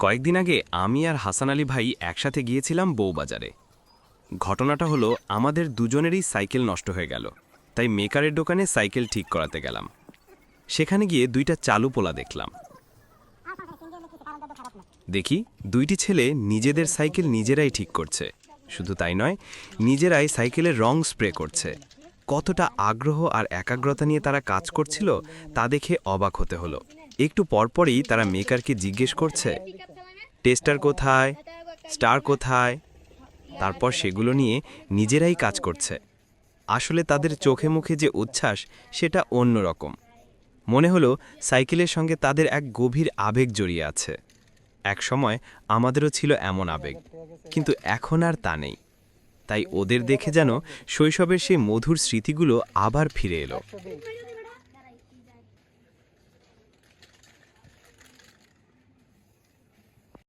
কয়েকদিন আগে আমি আর হাসান আলী ভাই একসাথে গিয়েছিলাম বউবাজারে। ঘটনাটা হলো, আমাদের দুজনেরই সাইকেল নষ্ট হয়ে গেল, তাই মেকারের দোকানে সাইকেল ঠিক করাতে গেলাম। সেখানে গিয়ে দুইটা চালু পোলা দেখলাম। দেখি, দুইটি ছেলে নিজেদের সাইকেল নিজেরাই ঠিক করছে। শুধু তাই নয়, নিজেরাই সাইকেলের রং স্প্রে করছে। কতটা আগ্রহ আর একাগ্রতা নিয়ে তারা কাজ করছিল, তা দেখে অবাক হতে হলো। একটু পরপরই তারা মেকারকে জিজ্ঞেস করছে টেস্টার কোথায়, স্টার কোথায়, তারপর সেগুলো নিয়ে নিজেরাই কাজ করছে। আসলে তাদের চোখে মুখে যে উচ্ছ্বাস, সেটা অন্য রকম। মনে হলো সাইকেলের সঙ্গে তাদের এক গভীর আবেগ জড়িয়ে আছে। এক সময় আমাদেরও ছিল এমন আবেগ, কিন্তু এখন আর তা নেই। তাই ওদের দেখে যেন শৈশবের সেই মধুর স্মৃতিগুলো আবার ফিরে এলো।